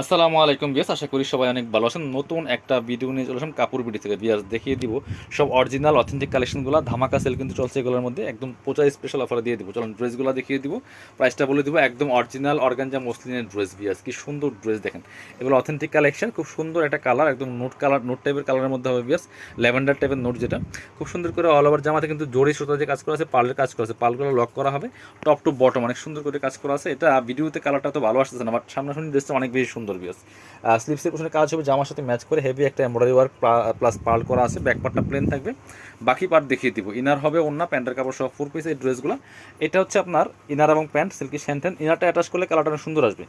আসসালামু আলাইকুম বিয়াস আশা করি সবাই অনেক ভালো আছেন। নতুন একটা ভিডিও নিয়ে চলে কাপড় বিডি থেকে। বিয়াস দেখিয়ে দিব সব অরিজিনাল অথেন্টিক কালেকশনগুলো ধামাকা সেল কিন্তু চলছে এগুলোর মধ্যে। একদম পচা স্পেশাল অফার দিয়ে দিব। চলুন ড্রেসগুলো দেখিয়ে দিব। প্রাইসটা বলে দিব, একদম অরিজিনাল অর্গানজা মসলিনের ড্রেস বিয়াস কি সুন্দর ড্রেস দেখেন। এগুলো অথেন্টিক কালেকশন খুব সুন্দর একটা কালার একদম নোট কালার নোট টাইপের কালারের মধ্যে হবে বিয়াস ল্যাভেন্ডার টাইপের নোট যেটা। খুব সুন্দর করে অল ওভার জামাতে কিন্তু জড়ি সুতা যে কাজ করা আছে, পার্লের কাজ করা আছে। পালগুলো লক করা হবে টপ টু বটম অনেক সুন্দর করে কাজ করা আছে। এটা ভিডিওতে কালারটা তো ভালো আসতেছে না বাট সামনাসামনি ড্রেসটা অনেক বেশি সুন্দর। বিয়াস স্লিপসের পিছনে কাজ হবে, জামার সাথে ম্যাচ করে হেভি একটা এমব্রয়ডারি ওয়ার্ক প্লাস পার্ল করা আছে ব্যাক পার্টটা প্লেন থাকবে। বাকি পার্ট দেখিয়ে দিব। ইনার হবে অন্য প্যান্টের কাপড় সহ ফোর পিস এই ড্রেসগুলো এটা হচ্ছে আপনার ইনার এবং প্যান্ট সিল্কি স্যান্টেন ইনারটা অ্যাটাচ করলে কালারটা সুন্দর আসবে।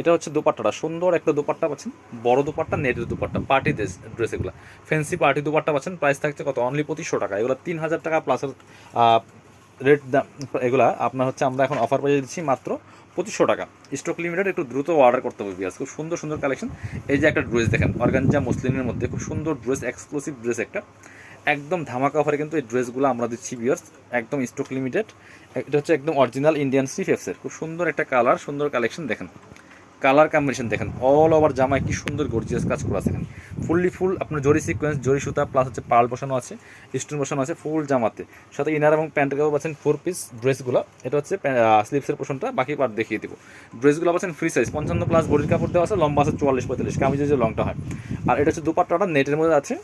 এটা হচ্ছে দুপাট্টাটা। সুন্দর একটা দুপাট্টা পাচ্ছেন। বড় দুপাট্টা নেটের দুপাট্টা। পার্টি ড্রেস ড্রেস এগুলো। ফ্যান্সি পার্টি দুপাট্টা পাচ্ছেন। প্রাইস থাকছে কত? অনলি পঁচিশশো টাকা। এগুলো তিন হাজার টাকা প্লাসের রেট দাম এগুলা আপনার হচ্ছে আমরা এখন অফার পেয়ে দিচ্ছি মাত্র পঁচিশশো টাকা। স্টক লিমিটেড একটু দ্রুত অর্ডার করতে হবে বিয়াস খুব সুন্দর সুন্দর কালেকশন এই যে একটা ড্রেস দেখেন অর্গানজা মুসলিমের মধ্যে খুব সুন্দর ড্রেস এক্সক্লুসিভ ড্রেস একটা। একদম ধামাকা অফারে কিন্তু এই ড্রেসগুলো আমরা দিচ্ছি বিয়ার্স একদম স্টক লিমিটেড এটা হচ্ছে একদম অরিজিনাল ইন্ডিয়ান সি ফেপসের খুব সুন্দর একটা কালার সুন্দর কালেকশন দেখেন। কালার কম্বিনেশন দেখেন অল ওভার জামায় কি সুন্দর গর্জিয়াস কাজ করা আছে ফুললি ফুল, আপনার জরি সিকোয়েন্স জরি সুতা প্লাস হচ্ছে পাল বসানো আছে স্টোন বসানো আছে ফুল জামাতে। সাথে ইনার এবং প্যান্টের কাপড় পাচ্ছেন ফোর পিস ড্রেসগুলো এটা হচ্ছে স্লিপসের পোর্শনটা বাকি পার্ট দেখিয়ে দিব। ড্রেসগুলো পাচ্ছেন ফ্রি সাইজ পঞ্চান্ন প্লাস বডির কাপড় দেওয়া আছে, লম্বা আছে চুয়াল্লিশ, পঁয়তাল্লিশ, কামিজের যে লংটা হয়। আর এটা হচ্ছে দুপাট্টাটা নেটের মধ্যে আছে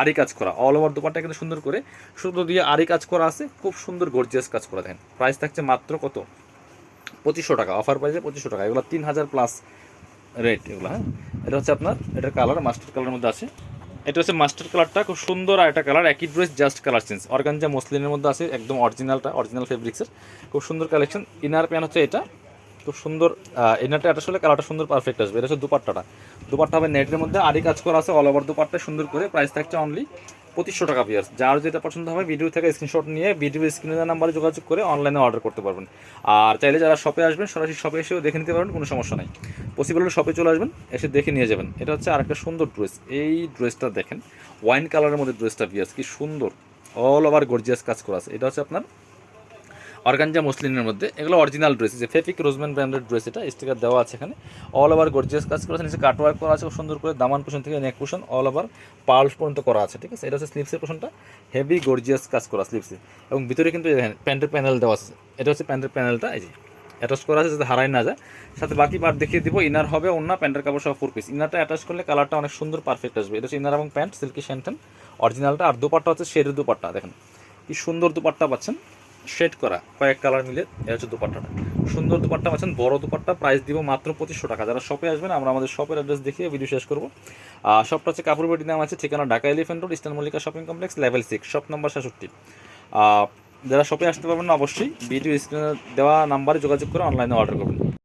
আরি কাজ করা। অল ওভার দুপাট্টা কিন্তু সুন্দর করে সুতো দিয়ে আরি কাজ করা আছে, খুব সুন্দর গর্জিয়াস কাজ করা, দেখেন। প্রাইস থাকছে মাত্র কত? পঁচিশশো টাকা অফার প্রাইসে পঁচিশশো টাকা, এগুলো তিন হাজার প্লাস রেট এগুলো হ্যাঁ? এটা হচ্ছে আপনার, এটার কালার মাস্টার কালারের মধ্যে আছে। এটা হচ্ছে মাস্টার কালারটা খুব সুন্দর আর একটা কালার একই dress just colour change organza মসলিনের মধ্যে আছে, একদম অরিজিনালটা অরিজিনাল ফেব্রিক্সের খুব সুন্দর কালেকশন ইনার প্যান হচ্ছে এটা। খুব সুন্দর ইনারটা এটা আসলে কালারটা সুন্দর পারফেক্ট আসবে। এটা হচ্ছে দুপাট্টাটা। দুপাট্টা হবে নেটের মধ্যে। আরই কাজ করা আছে অল ওভার দুপাট্টা সুন্দর করে। প্রাইস থাকছে অনলি পঁচিশশো টাকা পিয়ার্স যার যেটা পছন্দ হবে ভিডিও থেকে স্ক্রিনশট নিয়ে ভিডিও স্ক্রিনের নাম্বারে যোগাযোগ করে অনলাইনে অর্ডার করতে পারবেন। আর চাইলে যারা শপে আসবেন, সরাসরি শপে এসেও দেখে নিতে পারবেন, কোনো সমস্যা নাই। পসিবল হলে শপে চলে আসবেন, এসে দেখে নিয়ে যাবেন। এটা হচ্ছে আরেকটা সুন্দর ড্রেস এই ড্রেসটা দেখেন ওয়াইন কালারের মধ্যে ড্রেসটা পিয়ার্স কি সুন্দর। অল ওভার গর্জিয়াস কাজ করা আছে। এটা হচ্ছে আপনার অর্গানজা মুসলিনের মধ্যে। এগুলো অরিজিনাল ড্রেস যে ফেফিক রোজম্যান ব্র্যান্ডের ড্রেস এটা স্টিকার দেওয়া আছে এখানে। অল ওভার গর্জিয়াস কাজ করা আছে, নিচে কাটওয়ার্ক করা আছে, খুব সুন্দর করে দামান পোষণ থেকে নেক পোষণ অল ওভার পার্লস পর্যন্ত করা আছে, ঠিক আছে? এটা হচ্ছে স্লিপসের পোষণটা হেভি গর্জিয়াস কাজ করা স্লিপসে এবং ভিতরে কিন্তু প্যান্টের প্যানেল দেওয়া আছে। এটা হচ্ছে প্যান্টের প্যানেলটা এই যে অ্যাটাচ করা আছে, যাতে হারাই না যায়। সাথে বাকি পার্ট দেখিয়ে দিব ইনার হবে অন্য প্যান্টের কাপড় সহ ফোর পিস ইনারটা অ্যাটাচ করলে কালারটা অনেক সুন্দর পারফেক্ট আসবে। এটা হচ্ছে ইনার এবং প্যান্ট সিল্কি শ্যান্টেন অরিজিনালটা আর দুপাট্টা হচ্ছে শেডের দুপাট্টা, দেখেন। কি সুন্দর দুপাট্টা পাচ্ছেন। শেড করা কয়েক কালার মিলে এটা হচ্ছে দুপাট্টাটা সুন্দর দুপাট্টা পাচ্ছেন, বড় দুপাট্টা প্রাইস দিব মাত্র পঁচিশশো টাকা। যারা শপে আসবেন, আমরা আমাদের শপের অ্যাড্রেস দেখিয়ে ভিডিও শেষ করব। শপটা হচ্ছে কাপুর বেটি নাম আছে, ঠিকানা Dhaka elephant road eastern Mallika shopping complex level six shop number সাতষট্টি যারা শপে আসতে পারবেন অবশ্যই ভিডিও স্ক্রিনে দেওয়া নাম্বারে যোগাযোগ করে অনলাইনে অর্ডার করবেন।